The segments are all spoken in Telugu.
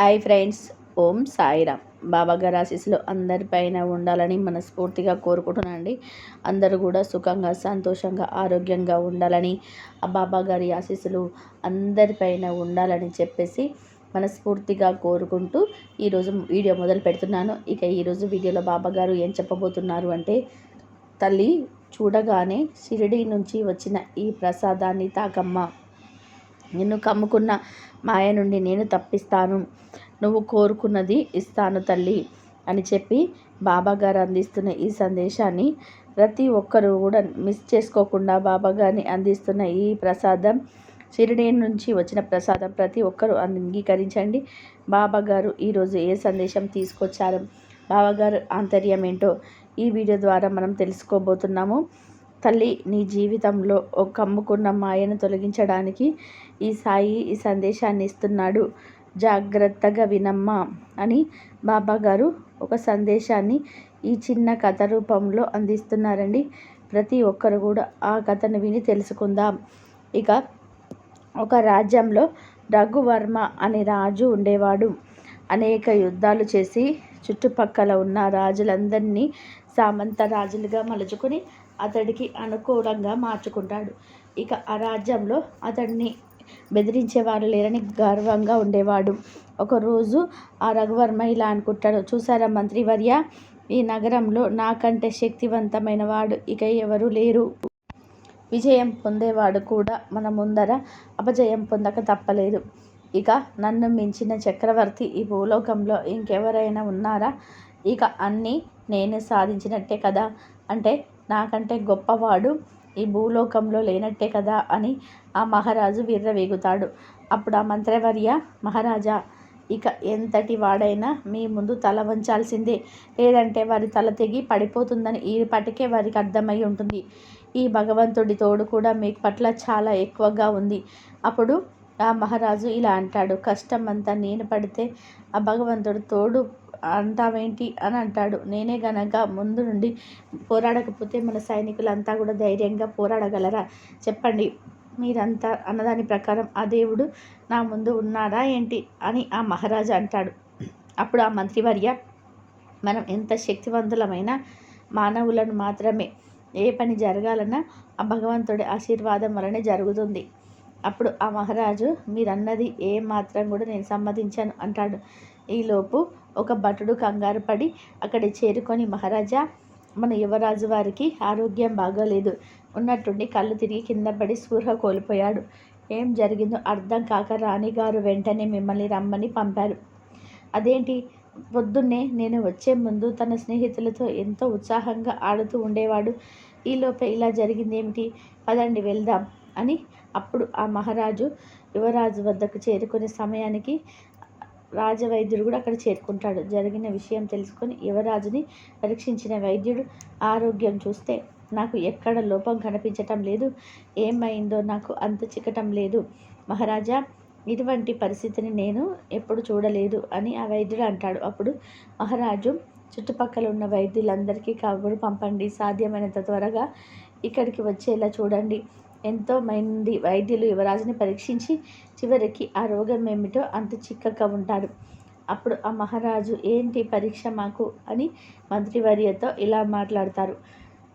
హాయ్ ఫ్రెండ్స్ ఓం సాయిరామ్. బాబా గారి ఆశీస్సులు అందరిపైన ఉండాలని మనస్ఫూర్తిగా కోరుకుంటున్నానండి. అందరూ కూడా సుఖంగా సంతోషంగా ఆరోగ్యంగా ఉండాలని ఆ బాబా గారి ఆశీస్సులు అందరిపైన ఉండాలని చెప్పేసి మనస్ఫూర్తిగా కోరుకుంటూ ఈరోజు వీడియో మొదలు పెడుతున్నాను. ఇక ఈరోజు వీడియోలో బాబా గారు ఏం చెప్పబోతున్నారు అంటే తల్లి చూడగానే షిరిడి నుంచి వచ్చిన ఈ ప్రసాదాన్ని తాకమ్మ నిన్ను కమ్ముకున్న మాయ నుండి నేను తప్పిస్తాను. నువ్వు కోరుకున్నది ఇస్తాను తల్లి అని చెప్పి బాబాగారు అందిస్తున్న ఈ సందేశాన్ని ప్రతి ఒక్కరూ కూడా మిస్ చేసుకోకుండా బాబాగారిని అందిస్తున్న ఈ ప్రసాదం షిరిడి నుంచి వచ్చిన ప్రసాదం ప్రతి ఒక్కరూ అంగీకరించండి. బాబాగారు ఈరోజు ఏ సందేశం తీసుకొచ్చారు? బాబాగారు ఆంతర్యం ఏంటో ఈ వీడియో ద్వారా మనం తెలుసుకోబోతున్నాము. తల్లి నీ జీవితంలో ఒక కమ్ముకున్న మాయను తొలగించడానికి ఈ సాయి ఈ సందేశాన్ని ఇస్తున్నాడు. జాగ్రత్తగా వినమ్మా అని బాబా గారు ఒక సందేశాన్ని ఈ చిన్న కథ రూపంలో అందిస్తున్నారండి. ప్రతి ఒక్కరు కూడా ఆ కథను విని తెలుసుకుందాం. ఇక ఒక రాజ్యంలో రఘువర్మ అనే రాజు ఉండేవాడు. అనేక యుద్ధాలు చేసి చుట్టుపక్కల ఉన్న రాజులందరినీ సామంత రాజులుగా మలుచుకొని అతడికి అనుకూలంగా మార్చుకుంటాడు. ఇక ఆ రాజ్యంలో అతడిని బెదిరించేవారు లేరని గర్వంగా ఉండేవాడు. ఒకరోజు ఆ రఘువర్మ ఇలా అనుకుంటాడు చూసారా మంత్రివర్య ఈ నగరంలో నాకంటే శక్తివంతమైన వాడు ఇక ఎవరు లేరు. విజయం పొందేవాడు కూడా మన ముందర అపజయం పొందక తప్పలేదు. ఇక నన్ను మించిన చక్రవర్తి ఈ భూలోకంలో ఇంకెవరైనా ఉన్నారా? ఇక అన్నీ నేను సాధించినట్టే కదా? అంటే నాకంటే గొప్పవాడు ఈ భూలోకంలో లేనట్టే కదా అని ఆ మహారాజు విర్రవేగుతాడు. అప్పుడు ఆ మంత్రవర్య మహారాజా ఇక ఎంతటి వాడైనా మీ ముందు తల వంచాల్సిందే. లేదంటే వారి తల తెగి పడిపోతుందని ఈ పటికే వారికి అర్థమై ఉంటుంది. ఈ భగవంతుడి తోడు కూడా మీ పట్ల చాలా ఎక్కువగా ఉంది. అప్పుడు ఆ మహారాజు ఇలా అంటాడు కష్టం అంతా నేను పడితే ఆ భగవంతుడు తోడు అంటావేంటి అని అంటాడు. నేనే గనక ముందు నుండి పోరాడకపోతే మన సైనికులంతా కూడా ధైర్యంగా పోరాడగలరా? చెప్పండి. మీరంతా అన్నదాని ప్రకారం ఆ దేవుడు నా ముందు ఉన్నారా ఏంటి అని ఆ మహారాజు అంటాడు. అప్పుడు ఆ మంత్రివర్య మనం ఎంత శక్తివంతులమైన మానవులను మాత్రమే ఏ పని జరగాలన్నా ఆ భగవంతుడి ఆశీర్వాదం వలనే జరుగుతుంది. అప్పుడు ఆ మహారాజు మీరన్నది ఏ మాత్రం కూడా నేను సమ్మతించాను అంటాడు. ఈలోపు ఒక భటుడు కంగారు పడి అక్కడ చేరుకొని మహారాజా మన యువరాజు వారికి ఆరోగ్యం బాగోలేదు. ఉన్నట్టుండి కళ్ళు తిరిగి కింద పడి స్పృహ కోల్పోయాడు. ఏం జరిగిందో అర్థం కాక రాణిగారు వెంటనే మిమ్మల్ని రమ్మని పంపారు. అదేంటి? పొద్దున్నే నేను వచ్చే ముందు తన స్నేహితులతో ఎంతో ఉత్సాహంగా ఆడుతూ ఉండేవాడు. ఈలోపే ఇలా జరిగింది ఏమిటి పదండి వెళ్దాం అని అప్పుడు ఆ మహారాజు యువరాజు వద్దకు చేరుకునే సమయానికి రాజవైద్యుడు కూడా అక్కడ చేరుకుంటాడు. జరిగిన విషయం తెలుసుకొని యువరాజుని పరీక్షించిన వైద్యుడు ఆరోగ్యం చూస్తే నాకు ఎక్కడ లోపం కనిపించటం లేదు. ఏమైందో నాకు అంత చిక్కటం లేదు. మహారాజా ఇటువంటి పరిస్థితిని నేను ఎప్పుడు చూడలేదు అని ఆ వైద్యుడు అంటాడు. అప్పుడు మహారాజు చుట్టుపక్కల ఉన్న వైద్యులందరికీ కబురు పంపండి. సాధ్యమైనంత త్వరగా ఇక్కడికి వచ్చేలా చూడండి. ఎంతో మంది వైద్యులు యువరాజుని పరీక్షించి చివరికి ఆ రోగం ఏమిటో అంత చిక్కగా ఉంటారు అప్పుడు ఆ మహారాజు ఏంటి పరీక్ష మాకు? అని మంత్రివర్యతో ఇలా మాట్లాడతారు.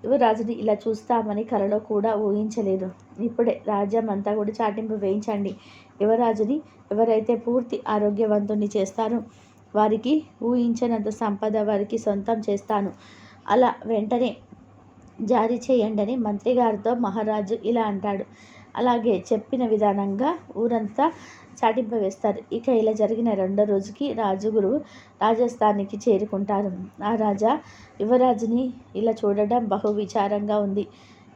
యువరాజుని ఇలా చూస్తామని కలలో కూడా ఊహించలేదు. ఇప్పుడే రాజ్యం అంతా కూడా చాటింపు వేయించండి. యువరాజుని ఎవరైతే పూర్తి ఆరోగ్యవంతుని చేస్తారో వారికి ఊహించనంత సంపద వారికి సొంతం చేస్తాను. అలా వెంటనే జారీ చేయండి మంత్రిగారితో మంత్రి గారితో మహారాజు ఇలా అంటాడు. అలాగే చెప్పిన విధానంగా ఊరంతా చాటింపవేస్తారు ఇక ఇలా జరిగిన రెండో రోజుకి రాజుగురు రాజస్థానికి చేరుకుంటారు. ఆ రాజా యువరాజుని ఇలా చూడడం బహు విచారంగా ఉంది.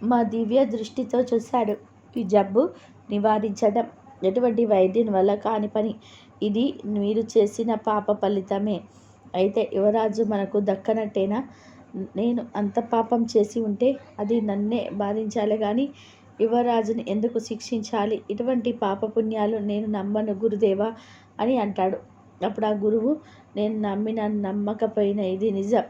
మా దివ్య దృష్టితో చూశాడు. ఈ జబ్బు నివారించడం ఎటువంటి వైద్యుని వల్ల కాని పని. ఇది మీరు చేసిన పాప ఫలితమే. అయితే యువరాజు మనకు దక్కనట్టేనా? నేను అంత పాపం చేసి ఉంటే అది నన్నే బాధించాలి కానీ యువరాజుని ఎందుకు శిక్షించాలి? ఇటువంటి పాపపుణ్యాలు నేను నమ్మను గురుదేవా అని అంటాడు. అప్పుడు ఆ గురువు నేను నమ్మిన నమ్మకపోయిన ఇది నిజం.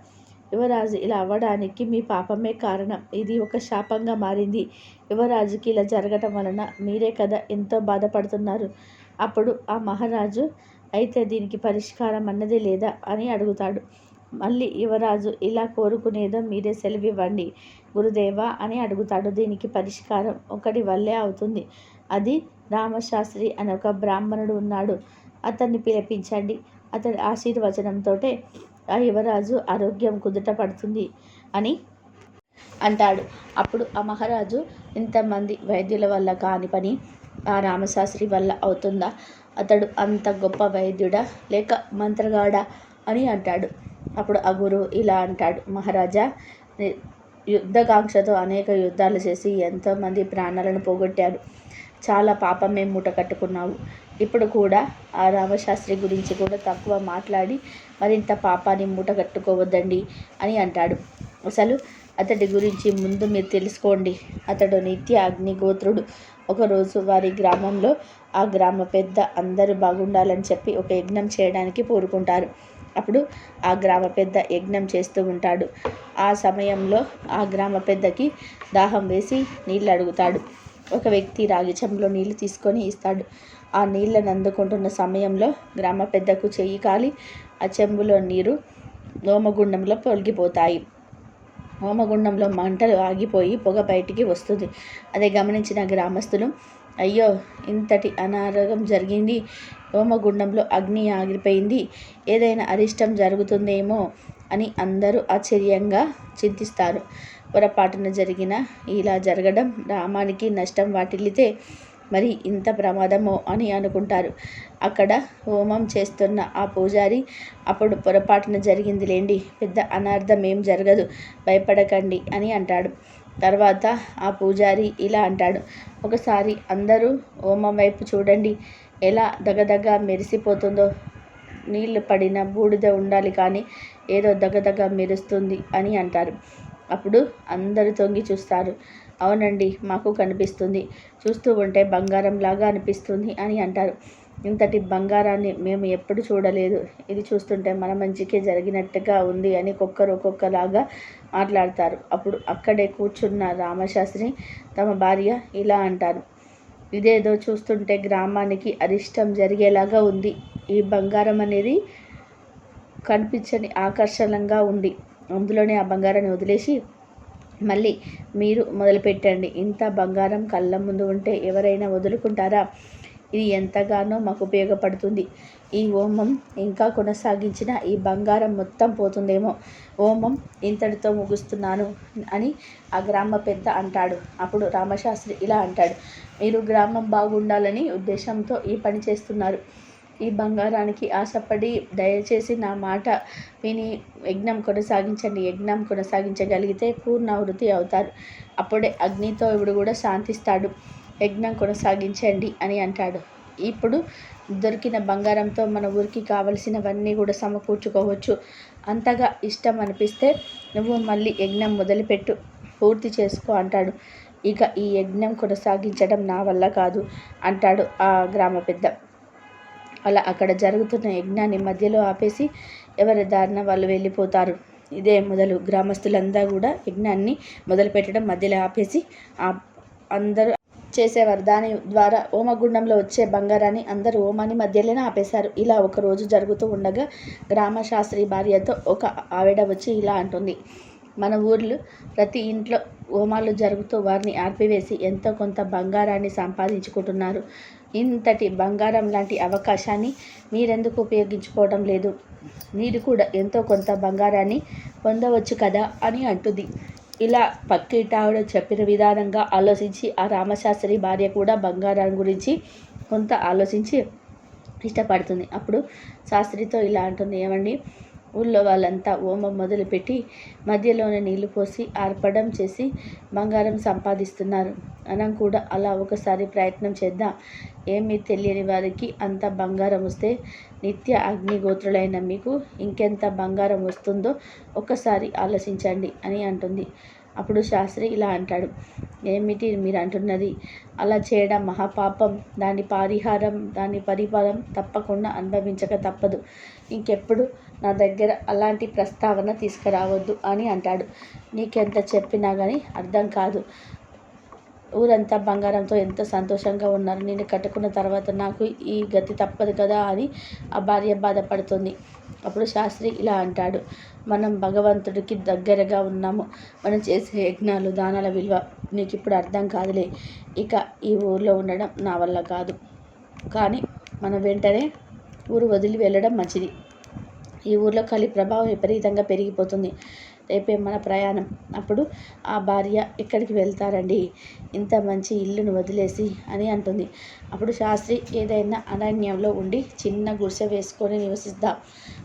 యువరాజు ఇలా అవ్వడానికి మీ పాపమే కారణం. ఇది ఒక శాపంగా మారింది. యువరాజుకి ఇలా జరగటం వలన మీరే కదా ఎంతో బాధపడుతున్నారు. అప్పుడు ఆ మహారాజు అయితే దీనికి పరిష్కారం అన్నదే లేదా? అని అడుగుతాడు. మళ్ళీ యువరాజు ఇలా కోరుకునేదో మీరే సెలవివ్వండి గురుదేవా అని అడుగుతాడు. దీనికి పరిష్కారం ఒకటి వల్లే అవుతుంది. అది రామశాస్త్రి అనే ఒక బ్రాహ్మణుడు ఉన్నాడు. అతన్ని పిలిపించండి. అతడి ఆశీర్వచనంతో ఆ యువరాజు ఆరోగ్యం కుదుట పడుతుంది అని అంటాడు. అప్పుడు ఆ మహారాజు ఇంతమంది వైద్యుల వల్ల కాని పని ఆ రామశాస్త్రి వల్ల అవుతుందా? అతడు అంత గొప్ప వైద్యుడా లేక మంత్రగాడా అని అంటాడు. అప్పుడు ఆ గురువు ఇలా అంటాడు మహారాజా యుద్ధకాంక్షతో అనేక యుద్ధాలు చేసి ఎంతోమంది ప్రాణాలను పోగొట్టారు. చాలా పాపమే మూట కట్టుకున్నావు. ఇప్పుడు కూడా ఆ రామశాస్త్రి గురించి కూడా తక్కువ మాట్లాడి మరింత పాపాన్ని మూట కట్టుకోవద్దండి అని అంటాడు. అసలు అతడి గురించి ముందు మీరు తెలుసుకోండి. అతడు నిత్య అగ్నిగోత్రుడు. ఒకరోజు వారి గ్రామంలో ఆ గ్రామ పెద్ద అందరూ బాగుండాలని చెప్పి ఒక యజ్ఞం చేయడానికి పూరుకుంటారు. అప్పుడు ఆ గ్రామ పెద్ద యజ్ఞం చేస్తూ ఉంటాడు. ఆ సమయంలో ఆ గ్రామ పెద్దకి దాహం వేసి నీళ్ళు అడుగుతాడు. ఒక వ్యక్తి రాగి చెంబులో నీళ్ళు తీసుకొని ఇస్తాడు. ఆ నీళ్ళను అందుకుంటున్న సమయంలో గ్రామ పెద్దకు చెయ్యి కాలి ఆ చెంబులో నీరు హోమగుండంలో పొలిగిపోతాయి. హోమగుండంలో మంటలు ఆగిపోయి పొగ బయటికి వస్తుంది. అదే గమనించిన గ్రామస్తులు అయ్యో ఇంతటి అనారోగ్యం జరిగింది. హోమగుండంలో అగ్ని ఆగిపోయింది ఏదైనా అరిష్టం జరుగుతుందేమో అని అందరూ ఆశ్చర్యంగా చింతిస్తారు. పొరపాటున జరిగిన ఇలా జరగడం రామానికి నష్టం వాటిల్లితే మరి ఇంత ప్రమాదమో అని అనుకుంటారు. అక్కడ హోమం చేస్తున్న ఆ పూజారి అప్పుడు పొరపాటున జరిగింది లేండి పెద్ద అనర్థం ఏం జరగదు భయపడకండి అని అంటాడు. తర్వాత ఆ పూజారి ఇలా అంటాడు. ఒకసారి అందరూ హోమం వైపు చూడండి. ఎలా దగదగ మెరిసిపోతుందో. నీళ్ళు పడిన బూడిద ఉండాలి కానీ ఏదో దగదగ మెరుస్తుంది అని అంటారు. అప్పుడు అందరూ తొంగి చూస్తారు. అవునండి మాకు కనిపిస్తుంది. చూస్తూ ఉంటే బంగారంలాగా అనిపిస్తుంది అని అంటారు. ఇంతటి బంగారాన్ని మేము ఎప్పుడు చూడలేదు. ఇది చూస్తుంటే మన మంచికే జరిగినట్టుగా ఉంది అని ఒక్కొక్కరు ఒక్కొక్కలాగా మాట్లాడతారు. అప్పుడు అక్కడే కూర్చున్న రామశాస్త్రి తమ భార్య ఇలా అంటారు. ఇదేదో చూస్తుంటే గ్రామానికి అరిష్టం జరిగేలాగా ఉంది. ఈ బంగారం అనేది కనిపించని ఆకర్షణంగా ఉంది. అందులోనే ఆ బంగారాన్ని వదిలేసి మళ్ళీ మీరు మొదలుపెట్టండి. ఇంత బంగారం కళ్ళ ముందు ఉంటే ఎవరైనా వదులుకుంటారా? ఇది ఎంతగానో మాకు ఉపయోగపడుతుంది. ఈ హోమం ఇంకా కొనసాగించిన ఈ బంగారం మొత్తం పోతుందేమో. హోమం ఇంతటితో ముగుస్తున్నాను అని ఆ గ్రామ పెద్ద అంటాడు. అప్పుడు రామశాస్త్రి ఇలా అంటాడు. మీరు గ్రామం బాగుండాలని ఉద్దేశంతో ఈ పని చేస్తున్నారు. ఈ బంగారానికి ఆశపడి దయచేసి నా మాట విని యజ్ఞం కొనసాగించండి. యజ్ఞం కొనసాగించగలిగితే పూర్ణావృతి అవుతారు. అప్పుడే అగ్నితో ఇవిడు కూడా శాంతిస్తాడు. యజ్ఞం కొనసాగించండి అని అంటాడు. ఇప్పుడు దొరికిన బంగారంతో మన ఊరికి కావలసినవన్నీ కూడా సమకూర్చుకోవచ్చు. అంతగా ఇష్టం అనిపిస్తే నువ్వు మళ్ళీ యజ్ఞం మొదలుపెట్టు పూర్తి చేసుకో అంటాడు. ఇక ఈ యజ్ఞం కొనసాగించడం నా వల్ల కాదు అంటాడు ఆ గ్రామ పెద్ద. అలా అక్కడ జరుగుతున్న యజ్ఞాన్ని మధ్యలో ఆపేసి ఎవరి దారిన వాళ్ళు వెళ్ళిపోతారు. ఇదే మొదలు. గ్రామస్తులంతా కూడా యజ్ఞాన్ని మొదలుపెట్టడం మధ్యలో ఆపేసి అందరూ చేసేవారు. దాని ద్వారా హోమగుండంలో వచ్చే బంగారాన్ని అందరూ హోమాన్ని మధ్యలోనే ఆపేశారు. ఇలా ఒక రోజు జరుగుతూ ఉండగా గ్రామ శాస్త్రి భార్యతో ఒక ఆవిడ వచ్చి ఇలా అంటుంది. మన ఊర్లో ప్రతి ఇంట్లో హోమాలు జరుగుతూ వారిని ఆర్పివేసి ఎంతో కొంత బంగారాన్ని సంపాదించుకుంటున్నారు. ఇంతటి బంగారం లాంటి అవకాశాన్ని మీరెందుకు ఉపయోగించుకోవడం లేదు? మీరు కూడా ఎంతో కొంత బంగారాన్ని పొందవచ్చు కదా అని అంటుంది. ఇలా పక్కింటి ఆవిడ చెప్పిన విధానంగా ఆలోచించి ఆ రామశాస్త్రి భార్య కూడా బంగారం గురించి కొంత ఆలోచించి ఇష్టపడుతుంది. అప్పుడు శాస్త్రితో ఇలా అంటుంది ఏమండి? ఊళ్ళో వాళ్ళంతా ఓమం మొదలుపెట్టి మధ్యలోనే నీళ్ళు పోసి ఆర్పడం చేసి బంగారం సంపాదిస్తున్నారు. మనం కూడా అలా ఒకసారి ప్రయత్నం చేద్దాం. ఏమీ తెలియని వారికి అంత బంగారం వస్తే నిత్య అగ్నిగోత్రులైన మీకు ఇంకెంత బంగారం వస్తుందో ఒక్కసారి ఆలోచించండి అని అంటుంది. అప్పుడు శాస్త్రి ఇలా అంటాడు. ఏమిటి మీరు అంటున్నది? అలా చేయడం మహాపాపం. దాని పరిహారం దాని పరిపాలన తప్పకుండా అనుభవించక తప్పదు. ఇంకెప్పుడు నా దగ్గర అలాంటి ప్రస్తావన తీసుకురావద్దు అని అంటాడు. నీకెంత చెప్పినా కానీ అర్థం కాదు. ఊరంతా బంగారంతో ఎంతో సంతోషంగా ఉన్నారు. నేను కట్టుకున్న తర్వాత నాకు ఈ గతి తప్పదు కదా అని ఆ భార్య బాధపడుతుంది. అప్పుడు శాస్త్రి ఇలా అంటాడు. మనం భగవంతుడికి దగ్గరగా ఉన్నాము. మనం చేసే యజ్ఞాలు దానాల విలువ నీకు ఇప్పుడు అర్థం కాదులే. ఇక ఈ ఊర్లో ఉండడం నా వల్ల కాదు. కానీ మనం వెంటనే ఊరు వదిలి వెళ్ళడం మంచిది. ఈ ఊర్లో కలి ప్రభావం విపరీతంగా పెరిగిపోతుంది. రేపే మన ప్రయాణం. అప్పుడు ఆ భార్య ఎక్కడికి వెళ్తారండి? ఇంత మంచి ఇల్లును వదిలేసి అని అంటుంది. అప్పుడు శాస్త్రి ఏదైనా అరణ్యంలో ఉండి చిన్న గుడిసె వేసుకొని నివసిద్దాం?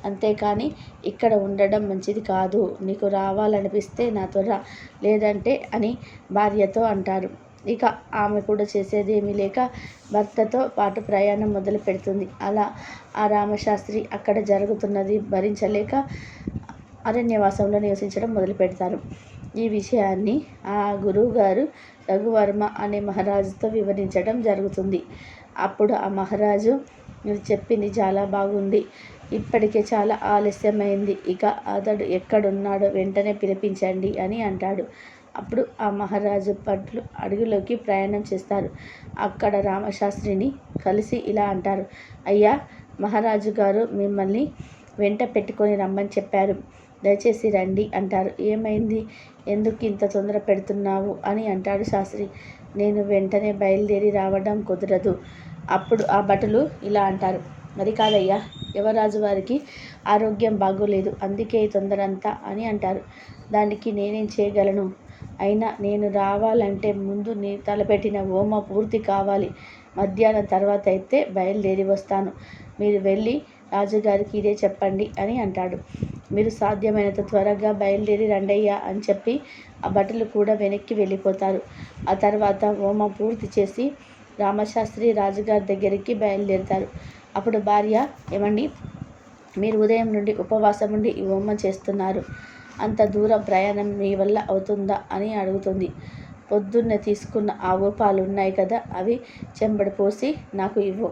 అంతేకాని ఇక్కడ ఉండడం మంచిది కాదు. నీకు రావాలనిపిస్తే నాతో రా. లేదంటే అని భార్యతో అంటారు. ఇక ఆమె కూడా చేసేది ఏమీ లేక భర్తతో పాటు ప్రయాణం మొదలు పెడుతుంది. అలా ఆ రామశాస్త్రి అక్కడ జరుగుతున్నది భరించలేక అరణ్యవాసంలో నివసించడం మొదలు పెడతారు. ఈ విషయాన్ని ఆ గురువుగారు రఘువర్మ అనే మహారాజుతో వివరించడం జరుగుతుంది. అప్పుడు ఆ మహారాజు చెప్పింది చాలా బాగుంది. ఇప్పటికే చాలా ఆలస్యమైంది. ఇక అతడు ఎక్కడున్నాడో వెంటనే పిలిపించండి అని అంటాడు. అప్పుడు ఆ మహారాజు పట్లు అడవిలోకి ప్రయాణం చేస్తారు. అక్కడ రామశాస్త్రిని కలిసి ఇలా అంటారు అయ్యా మహారాజు గారు మిమ్మల్ని వెంట పెట్టుకొని రమ్మని చెప్పారు. దయచేసి రండి అంటారు. ఏమైంది? ఎందుకు ఇంత తొందర పెడుతున్నావు? అని అంటాడు శాస్త్రి. నేను వెంటనే బయలుదేరి రావడం కుదరదు. అప్పుడు ఆ భటులు ఇలా అంటారు. మరి కాదయ్యా యువరాజు వారికి ఆరోగ్యం బాగోలేదు. అందుకే ఈ తొందరంతా అని అంటారు. దానికి నేనేం చేయగలను? అయినా నేను రావాలంటే ముందు నీ తలపెట్టిన హోమ పూర్తి కావాలి. మధ్యాహ్నం తర్వాత అయితే బయలుదేరి వస్తాను. మీరు వెళ్ళి రాజుగారికి ఇదే చెప్పండి అని అంటాడు. మీరు సాధ్యమైనంత త్వరగా బయలుదేరి రండయ్యా అని చెప్పి ఆ బట్టలు కూడా వెనక్కి వెళ్ళిపోతారు. ఆ తర్వాత హోమం పూర్తి చేసి రామశాస్త్రి రాజుగారి దగ్గరికి బయలుదేరుతారు. అప్పుడు భార్య ఏమండి? మీరు ఉదయం నుండి ఉపవాసం నుండి ఈ హోమం చేస్తున్నారు. అంత దూరం ప్రయాణం మీ వల్ల అవుతుందా అని అడుగుతుంది. పొద్దున్నే తీసుకున్న ఆవు పాలు ఉన్నాయి కదా అవి చెంబడి పోసి నాకు ఇవ్వు.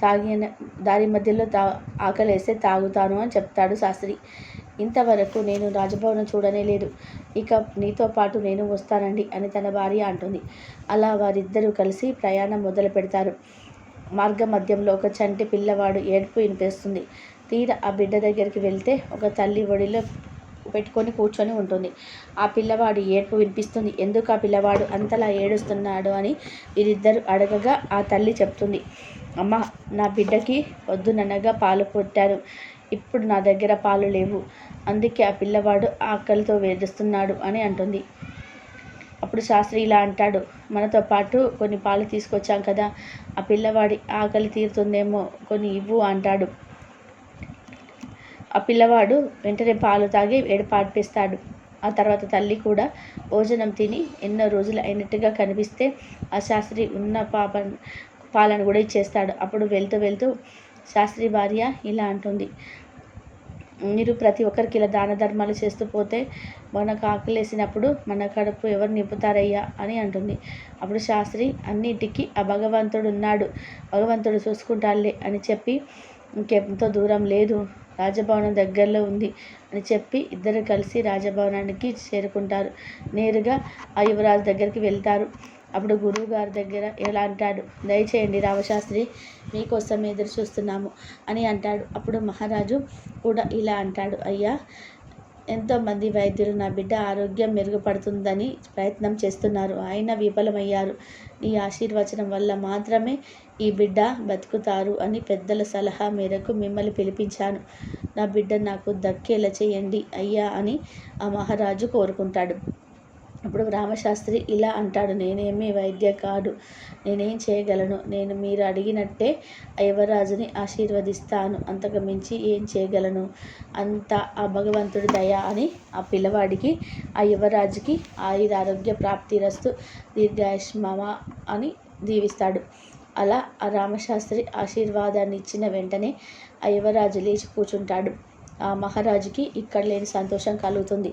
తాగిన దారి మధ్యలో తా ఆకలేస్తే తాగుతాను అని చెప్తాడు శాస్త్రి. ఇంతవరకు నేను రాజభవనం చూడనే లేదు. ఇక నీతో పాటు నేను వస్తానండి అని తన భార్య అంటుంది. అలా వారిద్దరూ కలిసి ప్రయాణం మొదలు పెడతారు. మార్గ మధ్యంలో ఒక చంటి పిల్లవాడు ఏడుపు వినిపిస్తుంది. తీర ఆ బిడ్డ దగ్గరికి వెళ్తే ఒక తల్లి ఒడిలో పెట్టుకొని కూర్చొని ఉంటుంది. ఆ పిల్లవాడు ఏడుపు వినిపిస్తుంది. ఎందుకు ఆ పిల్లవాడు అంతలా ఏడుస్తున్నాడు? అని వీరిద్దరు అడగగా ఆ తల్లి చెప్తుంది. అమ్మ నా బిడ్డకి పొద్దుననగా పాలు పుట్టాను ఇప్పుడు నా దగ్గర పాలు లేవు. అందుకే ఆ పిల్లవాడు ఆకలితో వేధిస్తున్నాడు అని అంటుంది. అప్పుడు శాస్త్రి ఇలా అంటాడు. మనతో పాటు కొన్ని పాలు తీసుకొచ్చాం కదా. ఆ పిల్లవాడి ఆకలి తీరుతుందేమో కొన్ని ఇవ్వు అంటాడు. ఆ పిల్లవాడు వెంటనే పాలు తాగి ఏడుపాడిపిస్తాడు ఆ తర్వాత తల్లి కూడా భోజనం తిని ఎన్నో రోజులు అయినట్టుగా కనిపిస్తే ఆ శాస్త్రి ఉన్న పాప పాలను కూడా ఇచ్చేస్తాడు. అప్పుడు వెళ్తూ వెళ్తూ శాస్త్రి భార్య ఇలా అంటుంది. మీరు ప్రతి ఒక్కరికి ఇలా దాన ధర్మాలు చేస్తూ పోతే మనకు ఆకలేసినప్పుడు మన కడుపు ఎవరు నింపుతారయ్యా అని అంటుంది. అప్పుడు శాస్త్రి అన్నిటికీ ఆ భగవంతుడు ఉన్నాడు. భగవంతుడు చూసుకుంటాలే అని చెప్పి ఇంకెంతో దూరం లేదు. రాజభవనం దగ్గరలో ఉంది అని చెప్పి ఇద్దరు కలిసి రాజభవనానికి చేరుకుంటారు. నేరుగా ఆ యువరాజు దగ్గరికి వెళ్తారు. అప్పుడు గురువు గారి దగ్గర ఎలా అంటాడు దయచేయండి రామశాస్త్రి మీకోసం ఎదురు చూస్తున్నాము అని అంటాడు. అప్పుడు మహారాజు కూడా ఇలా అంటాడు అయ్యా ఎంతోమంది వైద్యులు నా బిడ్డ ఆరోగ్యం మెరుగుపడుతుందని ప్రయత్నం చేస్తున్నారు. ఆయన విఫలమయ్యారు. నీ ఆశీర్వచనం వల్ల మాత్రమే ఈ బిడ్డ బతుకుతారు అని పెద్దల సలహా మేరకు మిమ్మల్ని పిలిపించాను. నా బిడ్డ నాకు దక్కేలా చేయండి అయ్యా అని ఆ మహారాజు కోరుకుంటాడు. అప్పుడు రామశాస్త్రి ఇలా అంటాడు నేనేమి వైద్య కాడు నేనేం చేయగలను? నేను మీరు అడిగినట్టే యువరాజుని ఆశీర్వదిస్తాను. అంతకు మించి ఏం చేయగలను? అంత ఆ భగవంతుడి దయ అని ఆ పిల్లవాడికి ఆ యువరాజుకి ఆయురారోగ్య ప్రాప్తిరస్తు దీర్ఘాయుష్మమ అని దీవిస్తాడు. అలా ఆ రామశాస్త్రి ఆశీర్వాదాన్ని ఇచ్చిన వెంటనే ఆ యువరాజు లేచి కూర్చుంటాడు. ఆ మహారాజుకి ఇక్కడ లేని సంతోషం కలుగుతుంది.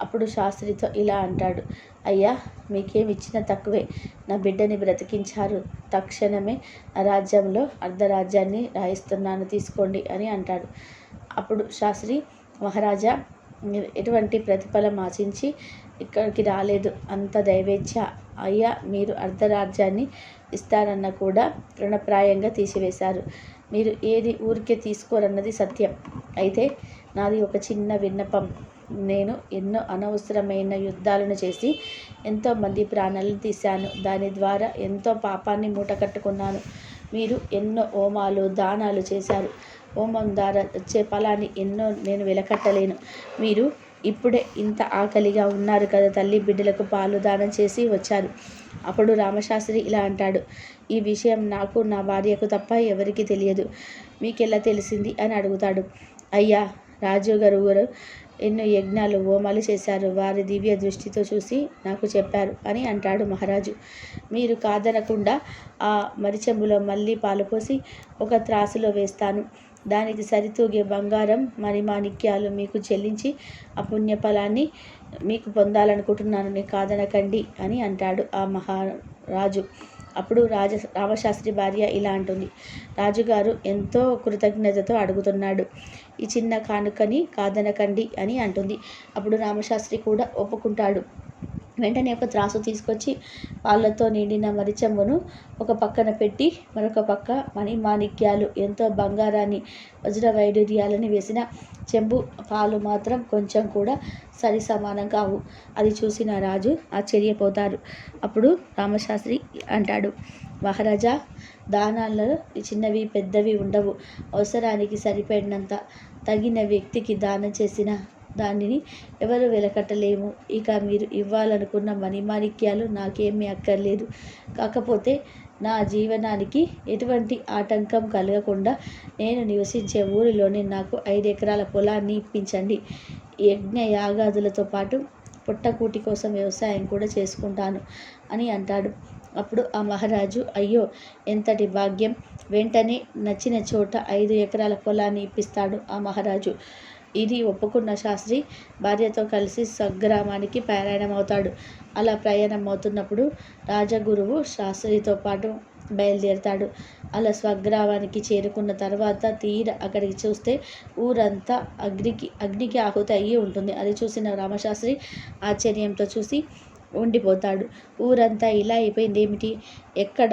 అప్పుడు శాస్త్రితో ఇలా అంటాడు. అయ్యా మీకేమి ఇచ్చినా తక్కువే? నా బిడ్డని బ్రతికించారు. తక్షణమే నా రాజ్యంలో అర్ధరాజ్యాన్ని రాయిస్తున్నాను తీసుకోండి అని అంటాడు. అప్పుడు శాస్త్రి మహారాజా ఎటువంటి ప్రతిఫలం ఆశించి ఇక్కడికి రాలేదు. అంత దైవేచ్ఛ. అయ్యా మీరు అర్ధరాజ్యాన్ని ఇస్తారన్న కూడా రుణప్రాయంగా తీసివేశారు. మీరు ఏది ఊరికే తీసుకోరన్నది సత్యం. అయితే నాది ఒక చిన్న విన్నపం. నేను ఎన్నో అనవసరమైన యుద్ధాలను చేసి ఎంతోమంది ప్రాణాలను తీశాను. దాని ద్వారా ఎంతో పాపాన్ని మూటకట్టుకున్నాను మీరు ఎన్నో హోమాలు దానాలు చేశారు. హోమం ద్వారా వచ్చే ఫలాన్ని ఎన్నో నేను వెలకట్టలేను. మీరు ఇప్పుడే ఇంత ఆకలిగా ఉన్నారు కదా తల్లి బిడ్డలకు పాలు దానం చేసి వచ్చారు. అప్పుడు రామశాస్త్రి ఇలా అంటాడు ఈ విషయం నాకు నా భార్యకు తప్ప ఎవరికీ తెలియదు. మీకెలా తెలిసింది? అని అడుగుతాడు. అయ్యా రాజు గారు గారు ఎన్నో యజ్ఞాలు హోమాలు చేశారు. వారి దివ్య దృష్టితో చూసి నాకు చెప్పారు అని అంటాడు మహారాజు. మీరు కాదనకుండా ఆ మరిచెంబులో మళ్ళీ పాలు పోసి ఒక త్రాసులో వేస్తాను. దానికి సరితూగే బంగారం మరి మాణిక్యాలు మీకు చెల్లించి ఆ పుణ్యఫలాన్ని మీకు పొందాలనుకుంటున్నాను నేను కాదనకండి అని అంటాడు ఆ మహారాజు. అప్పుడు రాజ రామశాస్త్రి భార్య ఇలా అంటుంది. రాజుగారు ఎంతో కృతజ్ఞతతో అడుగుతున్నాడు. ఈ చిన్న కానుకని కాదనకండి అని అంటుంది. అప్పుడు రామశాస్త్రి కూడా ఒప్పుకుంటాడు. వెంటనే ఒక త్రాసు తీసుకొచ్చి వాళ్ళతో నిండిన మరిచెంబును ఒక పక్కన పెట్టి మరొక పక్క మణిమాణిక్యాలు ఎంతో బంగారాన్ని వజ్ర వైడూర్యాలని వేసిన చెంబు పాలు మాత్రం కొంచెం కూడా సరి సమానం కావు. అది చూసిన రాజు ఆశ్చర్యపోతారు అప్పుడు రామశాస్త్రి అంటాడు మహారాజా దానాల్లో చిన్నవి పెద్దవి ఉండవు. అవసరానికి సరిపడినంత తగిన వ్యక్తికి దానం చేసిన దానిని ఎవరు వెలకట్టలేము. ఇక మీరు ఇవ్వాలనుకున్న మణిమాణిక్యాలు నాకేమీ అక్కర్లేదు. కాకపోతే నా జీవనానికి ఎటువంటి ఆటంకం కలగకుండా నేను నివసించే ఊరిలోనే నాకు ఐదు ఎకరాల పొలాన్ని ఇప్పించండి. యజ్ఞ యాగాదులతో పాటు పుట్టకూటి కోసం వ్యవసాయం కూడా చేసుకుంటాను అని అంటాడు. అప్పుడు ఆ మహారాజు అయ్యో ఎంతటి భాగ్యం! వెంటనే నచ్చిన చోట ఐదు ఎకరాల పొలాన్ని ఇప్పిస్తాడు. ఆ మహారాజు ఇది ఒప్పుకున్న శాస్త్రి భార్యతో కలిసి స్వగ్రామానికి ప్రయాణమవుతాడు. అలా ప్రయాణం అవుతున్నప్పుడు రాజగురువు శాస్త్రితో పాటు బయలుదేరుతాడు. అలా స్వగ్రామానికి చేరుకున్న తర్వాత తీర అక్కడికి చూస్తే ఊరంతా అగ్నికి అగ్నికి ఆహుతి అయ్యి ఉంటుంది. అది చూసిన రామశాస్త్రి ఆశ్చర్యంతో చూసి ఉండిపోతాడు. ఊరంతా ఇలా అయిపోయింది ఏమిటి ఎక్కడ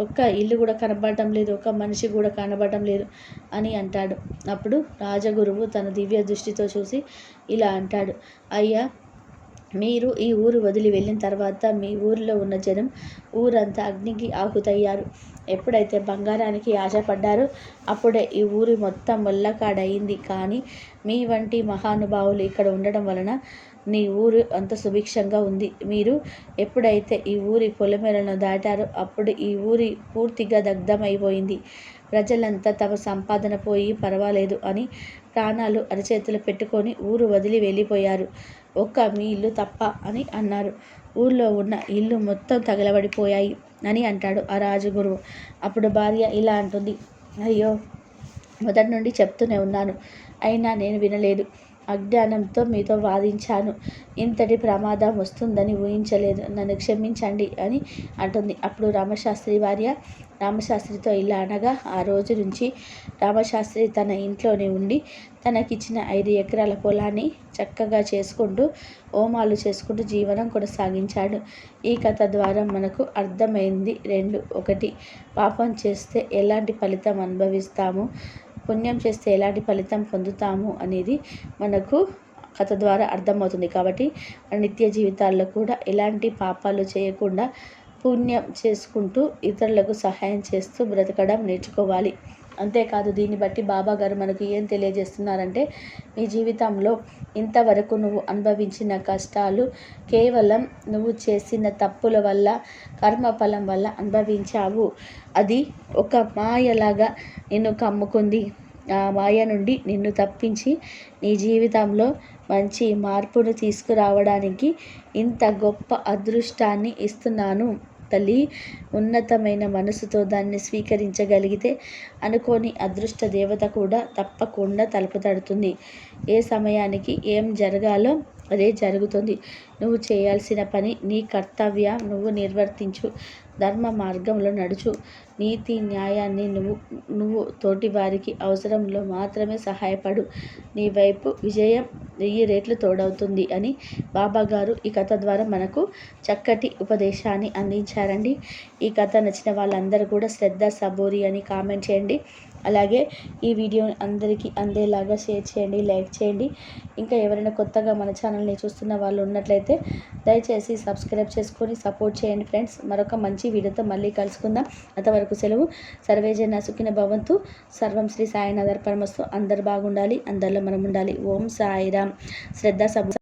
ఒక్క ఇల్లు కూడా కనబడటం లేదు ఒక్క మనిషి కూడా కనబడటం లేదు అని అంటాడు. అప్పుడు రాజగురువు తన దివ్య దృష్టితో చూసి ఇలా అంటాడు. అయ్యా మీరు ఈ ఊరు వదిలి వెళ్ళిన తర్వాత మీ ఊరిలో ఉన్న జనం ఊరంతా అగ్నికి ఆహుతయ్యారు. ఎప్పుడైతే బంగారానికి ఆశపడ్డారో అప్పుడే ఈ ఊరి మొత్తం వల్లకాడయింది కానీ మీ వంటి మహానుభావులు ఇక్కడ ఉండడం వలన నీ ఊరు అంత సుభిక్షంగా ఉంది. మీరు ఎప్పుడైతే ఈ ఊరి పొలిమేరలను దాటారో అప్పుడు ఈ ఊరి పూర్తిగా దగ్ధమైపోయింది. ప్రజలంతా తమ సంపాదన పోయి పర్వాలేదు అని ప్రాణాలు అరచేతులు పెట్టుకొని ఊరు వదిలి వెళ్ళిపోయారు. ఒక్క మీ ఇల్లు తప్ప అని అన్నారు. ఊళ్ళో ఉన్న ఇల్లు మొత్తం తగలబడిపోయాయి. అని అంటాడు ఆ రాజగురువు. అప్పుడు భార్య ఇలా అంటుంది అయ్యో మొదటి నుండి చెప్తూనే ఉన్నాను. అయినా నేను వినలేదు. అజ్ఞానంతో మీతో వాదించాను. ఇంతటి ప్రమాదం వస్తుందని ఊహించలేదు. నన్ను క్షమించండి అని అంటుంది. అప్పుడు రామశాస్త్రి భార్య రామశాస్త్రితో ఇలా అనగా ఆ రోజు నుంచి రామశాస్త్రి తన ఇంట్లోనే ఉండి తనకిచ్చిన ఐదు ఎకరాల పొలాన్ని చక్కగా చేసుకుంటూ హోమాలు చేసుకుంటూ జీవనం కొనసాగించాడు. ఈ కథ ద్వారా మనకు అర్థమైంది రెండు. ఒకటి పాపం చేస్తే ఎలాంటి ఫలితం అనుభవిస్తాము? పుణ్యం చేస్తే ఎలాంటి ఫలితం పొందుతాము అనేది మనకు కథ ద్వారా అర్థమవుతుంది కాబట్టి మన నిత్య జీవితాల్లో కూడా ఎలాంటి పాపాలు చేయకుండా పుణ్యం చేసుకుంటూ ఇతరులకు సహాయం చేస్తూ బ్రతకడం నేర్చుకోవాలి. అంతేకాదు దీన్ని బట్టి బాబా గారు మనకు ఏం తెలియజేస్తున్నారంటే మీ జీవితంలో ఇంతవరకు నువ్వు అనుభవించిన కష్టాలు కేవలం నువ్వు చేసిన తప్పుల వల్ల కర్మఫలం వల్ల అనుభవించావు. అది ఒక మాయలాగా నిన్ను కమ్ముకుంది. ఆ మాయ నుండి నిన్ను తప్పించి నీ జీవితంలో మంచి మార్పును తీసుకురావడానికి ఇంత గొప్ప అదృష్టాన్ని ఇస్తున్నాను. తల్లి ఉన్నతమైన మనసుతో దాన్ని స్వీకరించగలిగితే అనుకోని అదృష్ట దేవత కూడా తప్పకుండా తలుపు తడుతుంది. ఏ సమయానికి ఏం జరగాలో అదే జరుగుతుంది. నువ్వు చేయాల్సిన పని నీ కర్తవ్యం నువ్వు నిర్వర్తించు. ధర్మ మార్గంలో నడుచు. నీతి న్యాయాన్ని నువ్వు నువ్వు తోటి వారికి అవసరంలో మాత్రమే సహాయపడు. నీ వైపు విజయం వెయ్యి రేట్లు తోడవుతుంది అని బాబా గారు ఈ కథ ద్వారా మనకు చక్కటి ఉపదేశాన్ని అందించారండి. ఈ కథ నచ్చిన వాళ్ళందరూ కూడా శ్రద్ధ సబూరి అని కామెంట్ చేయండి. అలాగే ఈ వీడియోని అందరికీ అందేలాగా షేర్ చేయండి లైక్ చేయండి. ఇంకా ఎవరైనా కొత్తగా మన ఛానల్ని చూస్తున్న వాళ్ళు ఉన్నట్లయితే దయచేసి సబ్స్క్రైబ్ చేసుకొని సపోర్ట్ చేయండి ఫ్రెండ్స్. మరొక మంచి వీడియోతో మళ్ళీ కలుసుకుందాం. అంతవరకు సెలవు. సర్వేజన సుఖిన భవంతు. సర్వం శ్రీ సాయినాథర్ పరమస్తు. అందరు బాగుండాలి అందరిలో మనం ఉండాలి ఓం సాయిరామ్. శ్రద్ధ సబ్